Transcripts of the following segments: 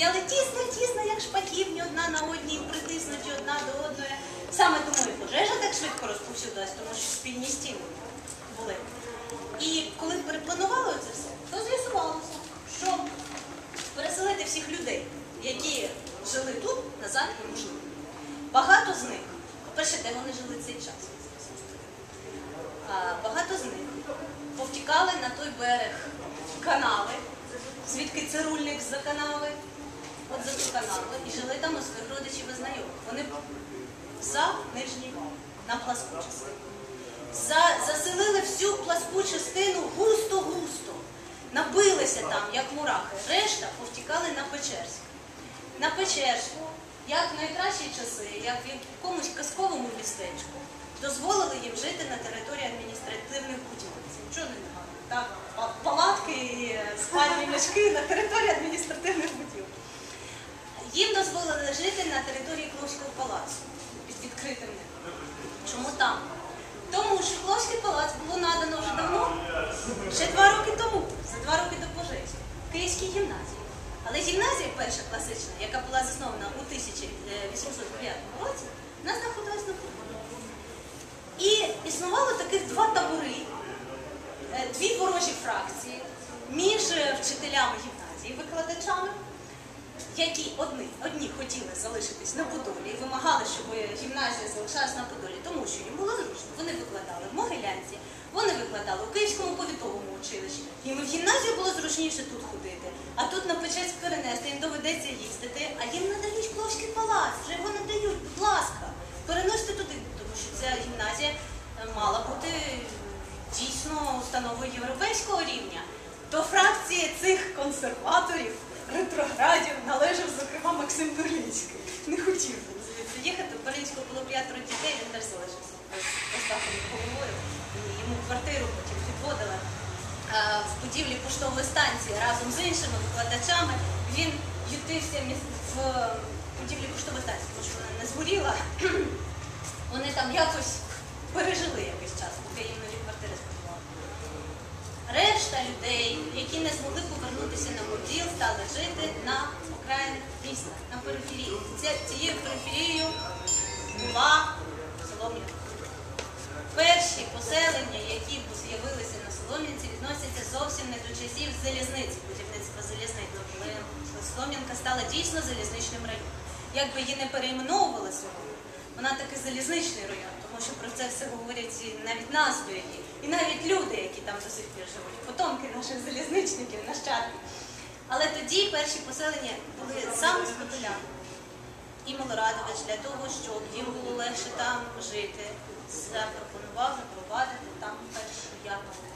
стояли тісно, тісно, як шпаківні одна на одній, притиснуті одна до одної. Саме тому і пожежа так швидко розповсюдилась, тому що спільні стіни були. І коли перепланували це все, то з'ясувалося, що переселити всіх людей, які жили тут, назад неможливо. Багато з них, по-перше, де вони жили цей час. А, багато з них повтікали на той берег канави, звідки цирульник за канави, от за ту канаву, і жили там у своїх родичів і знайомих. Вони за нижній вал, на пласку частину. За, заселили всю пласку частину густо-густо. Набилися там, як мурахи. Решта повтікали на Печерськ. На Печерську, як в найкращі часи, як в якомусь казковому містечку, дозволили їм жити на території адміністративних будівель. Нічого не негано. Палатки і е, спальні мішки на території адміністративних будівель. Жити на території Кловського палацу під відкритим небом. Чому там? Тому що Кловський палац було надано вже давно, ще два роки тому, за два роки до пожежі, в Київській гімназії. Але гімназія перша класична, яка була заснована у 1809 році, вона знаходилась на Кубані. І існувало таких два табори, е, дві ворожі фракції між е, вчителями гімназії, викладачами, які одні, одні хотіли залишитись на Подолі і вимагали, щоб гімназія залишалась на Подолі, тому що їм було зручно. Вони викладали в Могилянці, вони викладали у Київському повітовому училищі. Їм в гімназію було зручніше тут ходити, а тут на Печерськ перенести, їм доведеться їздити, а їм надають Кловський палац, вже його надають, будь ласка, переносьте туди, тому що ця гімназія е, мала бути дійсно установою європейського рівня. До фракції цих консерваторів, ретроградів належав, зокрема, Максим Берлінський. Не хотів він звідси їхати. Берлінського було п'ятеро дітей, він теж залишився Остапом головою. Йому квартиру потім підводили е, в будівлі поштової станції разом з іншими викладачами. Він ютився в будівлі поштової станції, тому що вона не згоріла. Вони там якось пережили якийсь час, поки їм нові квартири. Решта людей, які не змогли повернутися на Поділ, стали жити на окраїнах міста, на периферії. Цією периферією була Солом'янка. Перші поселення, які з'явилися на Солом'янці, відносяться зовсім не до часів залізниці, будівництва залізниць. Коли Солом'янка стала дійсно залізничним районом. Як би її не перейменовували сьогодні, вона таки залізничний район, тому що про це все говорять і навіть назви її. І навіть люди, які там до сих пір живуть, потомки наших залізничників, нащадків. Але тоді перші поселення були саме з Подолян. І Милорадович для того, щоб їм було легше там жити, запропонував запровадити там перші ярмарки.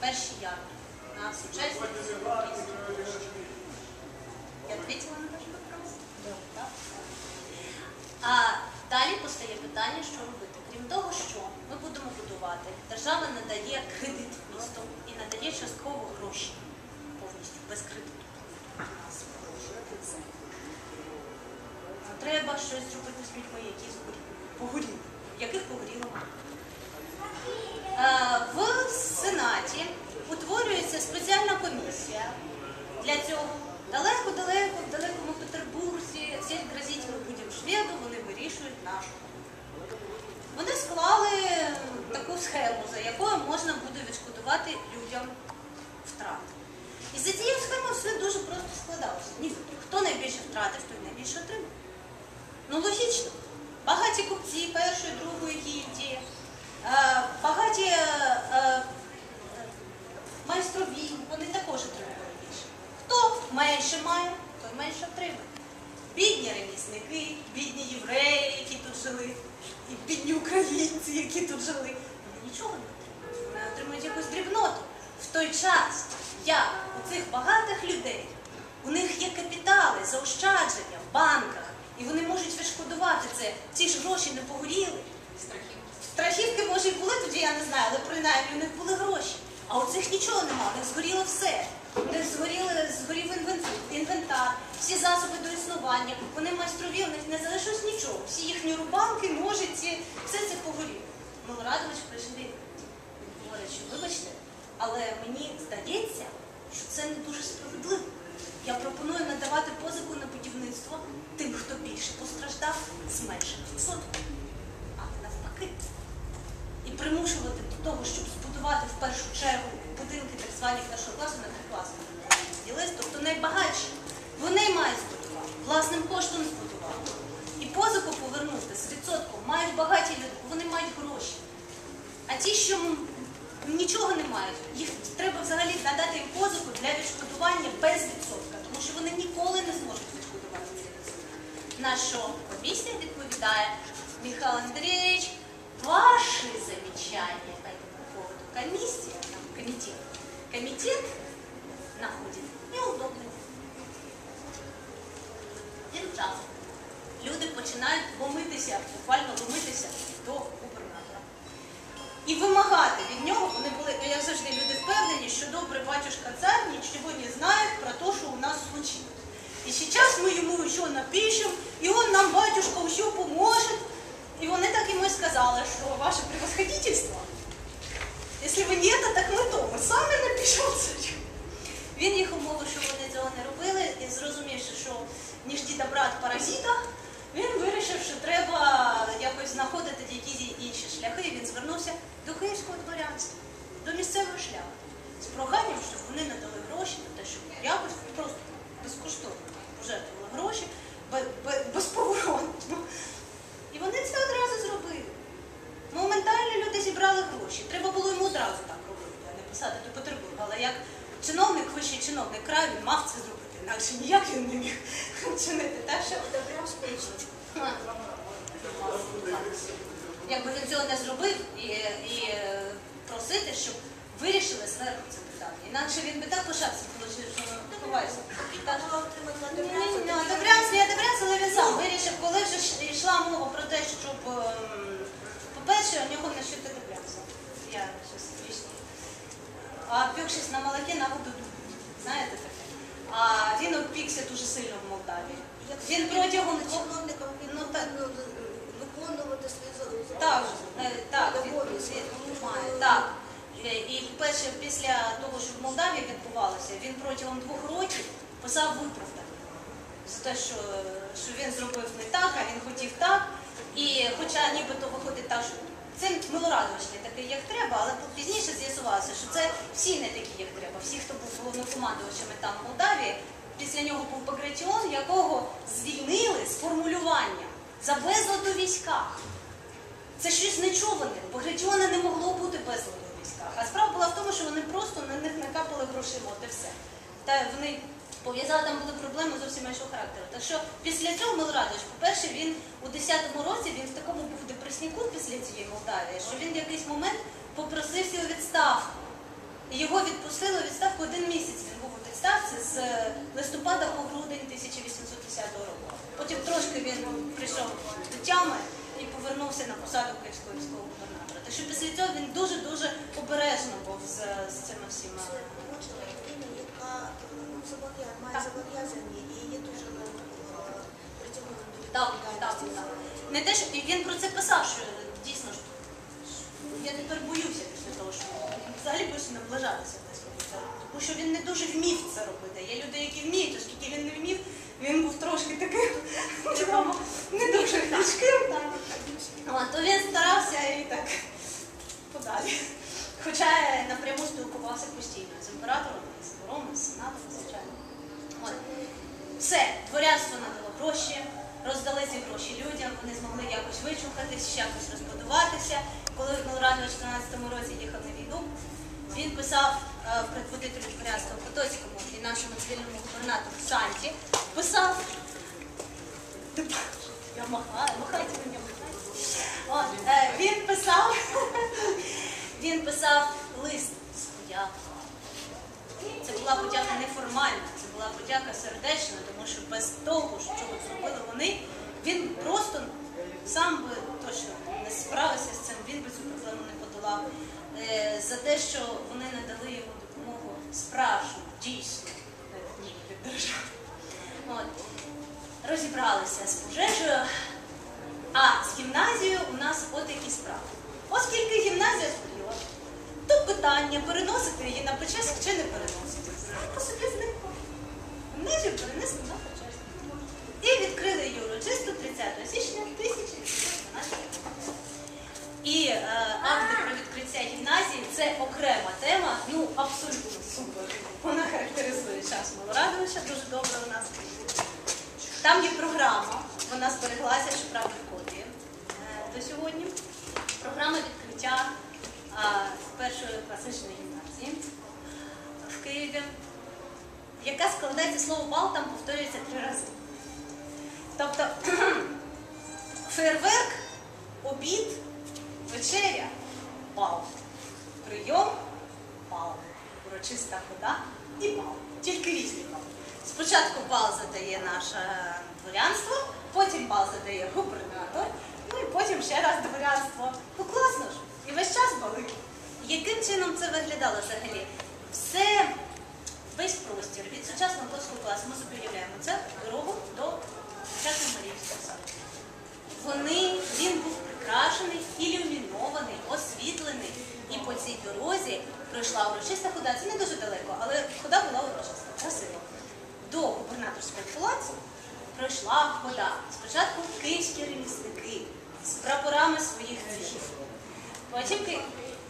Перші ярмарки на сучасній. Я відповіла на ваш вопрос? Так. Питання, що робити. Крім того, що ми будемо будувати, держава надає кредит місту і надає частково гроші повністю без кредиту. Треба щось зробити з людьми, які. Погоріли. Яких погоріло. Е, В Сенаті утворюється спеціальна комісія для цього. Далеко-далеко, в далекому Петербурзі, всі грозіть ми будемо шведу, вони вирішують нашу. Вони склали таку схему, за якою можна буде відшкодувати людям втрати. І за цією схемою все дуже просто складалося. Ні, хто найбільше втратив, той найбільше отримав. Ну логічно. Багаті купці першої, другої гільдії, е, багаті е, е, майстрові, вони також отримували більше. Хто менше має, той менше отримує. Бідні ремісники, бідні євреї, які тут жили, і бідні українці, які тут жили, нічого не отримують. Вони отримують якусь дрібноту. В той час, як у цих багатих людей, у них є капітали, заощадження в банках, і вони можуть відшкодувати це. Ці ж гроші не погоріли. Страхівки, може, і були тоді, я не знаю, але принаймні у них були гроші. А у цих нічого немає, у них згоріло все. У них згоріли, згорів інвентар, всі засоби до існування. Вони майстрові, у них не залишилось нічого. Всі їхні рубанки, ножиці, все це погоріло. Милорадович прийшли. Говорить, що вибачте, але мені здається, що це не дуже справедливо. Я пропоную надавати позику на будівництво тим, хто більше постраждав з меншим відсотком. А навпаки. І примушувати до того, щоб збудувати в першу чергу будинки так звані першого класу на ділись, тобто найбагатші. Вони мають збудувати, власним коштом збудувати. Повернути з відсотком мають багаті люди, вони мають гроші. А ті, що нічого не мають, їх треба взагалі надати їм позику для відшкодування без відсотка, тому що вони ніколи не зможуть відшкодувати цей відсоток. На що комісія відповідає, Михайло Андрійович, ваши замечания по поводу комитет, комитет находит неудобным. Тим часом люди починають ломитися, буквально ломитися до губернатора. І вимагати від нього, вони були, як завжди, люди впевнені, що добрий батюшка цар нічого не знає про те, що у нас случилось. І зараз ми йому ще напишемо, і він нам, батюшка, все поможе. І вони так йому і сказали, що ваше превосходительство, якщо ви не це, так ми то, ми самі напишемо це. Він їх умовив, що вони цього не робили, і зрозумівши, що ніж діда брат паразита, він вирішив, що треба якось знаходити якісь інші шляхи. І він звернувся до київського дворянства, до місцевого шляху з проханням, щоб вони надали гроші на те, щоб якось просто безкоштовно пожертвували гроші бе- бе- безповоротно. І вони це одразу зробили. Моментально люди зібрали гроші. Треба було йому одразу так робити, а не писати до Петербурга. Але як чиновник, вищий чиновник краю, мав це зробити. Інакше ніяк він не міг вчинити. Так що А. якби він цього не зробив і, і е, просити, щоб вирішили зверху це питання. Інакше він би так шапці що ну, ні, одобрявся, не одобрявся, але він сам вирішив, коли вже йшла мова про те, щоб, ем, по-перше, у нього на що ти одобрявся. Я щось. А пікшись на молоке на воду. Знаєте таке? А він опікся дуже сильно в Молдавії. Він протягом двох чиновникам Ну, так. виконувати свої Так, е, так, він, він має, так. Е, І перше, після того, що в Молдавії відбувалося, він протягом двох років писав виправдання за те, що, що він зробив не так, а він хотів так. І хоча нібито виходить так, що це Милорадович не такий, як треба, але пізніше з'ясувалося, що це всі не такі, як треба. Всі, хто був головнокомандувачами там в Молдавії, після нього був Багратіон, якого звільнили з формулювання за безлад у військах. Це щось нечуване. Багратіона не могло бути безладу у військах. А справа була в тому, що вони просто на них накапали грошима, от і все. Та вони пов'язали, там були проблеми зовсім іншого характеру. Так що після цього Милорадович, по-перше, він у 10-му році він в такому був депресніку після цієї Молдавії, що він в якийсь момент попросився у відставку. Його відпустили у відставку один місяць. Він був у відставці з е, листопада по грудень 1810 року. Потім трошки він прийшов до тями і повернувся на посаду київського військового губернатора. Так що після цього він дуже-дуже обережно був з, з цими всіма. Має зобов'язання і її дуже е, притягнути до Так, так, так. Не те, що він про це писав, що дійсно ж я тепер боюся після того, що він взагалі боюся наближатися до цього. Тому що він не дуже вмів це робити. Є люди, які вміють, оскільки він не вмів, він був трошки таким не дуже. От, То він старався і так подалі. Хоча напряму спілкувався постійно з імператором, з двором, з сенатом, звичайно. От. Все, дворянство надало гроші, роздали ці гроші людям, вони змогли якось вичухатись, якось розбудуватися. Коли Милорадович в 13-му році їхав на війну, він писав е, предводителю дворянства Потоцькому і нашому цивільному губернатору Санті, писав. Я махаю, махайте мені, махайте. Е, він писав, він писав лист з подякою. Це була подяка неформальна, це була подяка сердечна, тому що без того, що зробили вони, він просто сам би точно не справився з цим, він би цю проблему не подолав. Е, За те, що вони надали йому допомогу справжню, дійсну, на відміну від держави. От. Розібралися з пожежею, а з гімназією у нас от які справи. Оскільки гімназія згоріла, то питання переносити її на Печерськ чи не переносити. По собі зникло. Не час Малорадовича, дуже добре у нас. Там є програма, вона збереглася, щоправда, в копії е, до сьогодні. Програма відкриття а, першої класичної гімназії в Києві, яка слово бал, там повторюється три рази. Тобто фейерверк, обід, вечеря, бал, прийом, бал, урочиста хода і бал. Тільки різні бал. Спочатку бал задає наше дворянство, потім бал задає губернатор, ну і потім ще раз дворянство. Ну класно ж. І весь час бали. Яким чином це виглядало взагалі? Все, весь простір від класу, ми собі це дорогу до сучасної Маріївського саду. Вони, він був прикрашений, ілюмінований, освітлений. І по цій дорозі пройшла урочиста хода. Це не дуже далеко, але хода була урочиста, красива. До губернаторського палацу пройшла хода. Спочатку київські ремісники з прапорами своїх цехів. Потім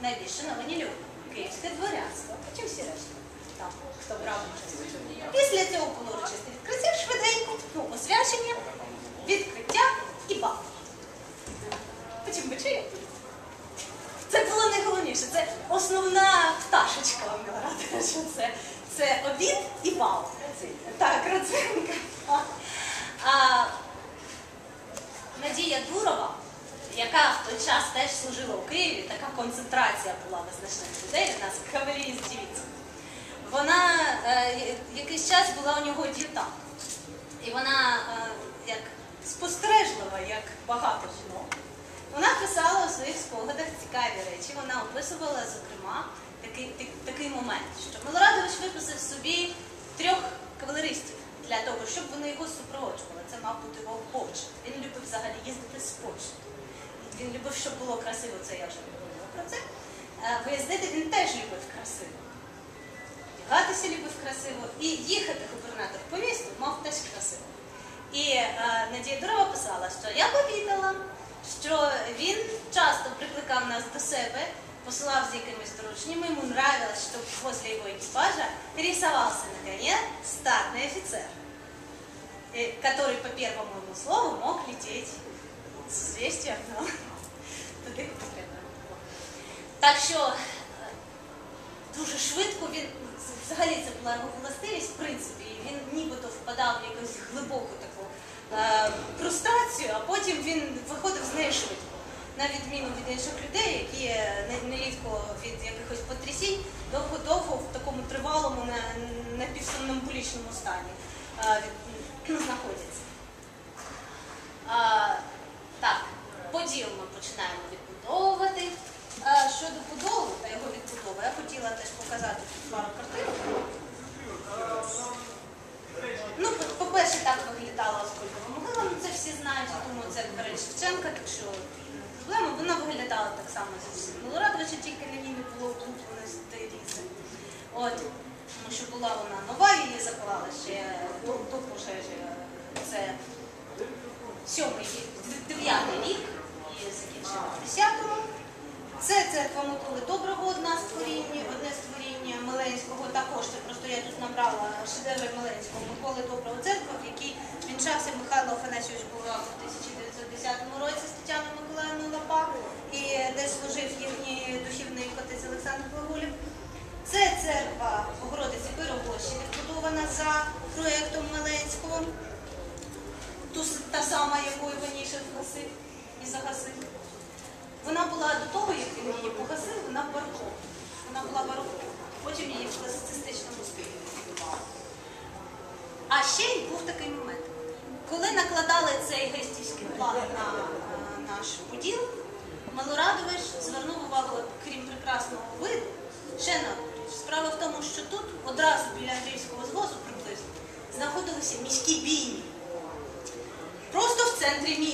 найбільше на ванілю. Київське дворянство, потім всі решта. Там, хто брав участь. Після цього було урочисте відкриття швиденько, ну, освячення, відкриття і бал. Потім вечеря. Це було найголовніше. Це основна пташечка вам рада, що це, це обід і бал. Так, родзинка. А, Надія Дурова, яка в той час теж служила у Києві, така концентрація була визначних людей, у нас кавалеріст якийсь час була у нього дівта. І вона е, як спостережлива, як багато жінок. Вона писала у своїх спогадах цікаві речі. Вона описувала, зокрема, такий, так- такий момент, що Милорадович виписав собі трьох кавалеристів для того, щоб вони його супроводжували. Це мав бути вовкович. Він любив взагалі їздити з Польщі. Він любив, щоб було красиво, це я вже говорила про це. Е, Виїздити він. Одягатися любив красиво і їхати губернатор по місту мав теж красиво. І е, Надія Дурова писала, що я помітила, що він часто прикликав нас до себе, посилав з якимись дорученнями, йому нравилось, що возле його екіпажа рисовался на коне статный офицер, э, который по первому ему слову мог лететь с известием ну, туди, куди треба. Так що е, дуже швидко він взагалі це була його властивість, в принципі, і він нібито впадав в якусь глибоку таку е, а потім він виходив з неї швидко. На відміну від інших людей, які е, не- нерідко від якихось потрясінь довго-довго в такому тривалому на- напівсомнамбулічному стані е, знаходяться. А, так, поділ ми починаємо відбудовувати. А, щодо будови та його відбудови, я хотіла теж показати тут пару картинок. Ну, по- по-перше, так виглядала Оскольдова могила, ну це всі знають, я думаю, це перед Шевченка, так що не проблема. Вона виглядала так само зі всім Милорадовича, тільки на ній не було облупленої стилізи. От, тому що була вона нова, її заклали ще до, до пожежі. Це сьомий рік, дев'ятий рік і закінчили в десятому. Це церква Миколи Доброго, одна з творіння, одне з творіння Миленського. Також це просто я тут набрала шедеври Миленського Миколи Доброго церква, в якій вінчався Михайло Афанасьович Булгаков в 1910 році з Тетяною Миколаївною Лапа, і де служив їхній духівний отець Олександр Глаголів. Це церква Богородиці Пирогощі, відбудована за проєктом Миленського. Та сама, якою Ванішев гасив і загасив. Вона була до того, як він її погасив, вона барокова. Вона була барокова. Потім її в класицистичному стилі будували. А ще й був такий момент. Коли накладали цей гестівський план на наш поділ, Малорадович звернув увагу, крім прекрасного виду, ще на. Справа в тому, що тут одразу біля Андріївського звозу приблизно знаходилися міські бійні. Просто в центрі міста,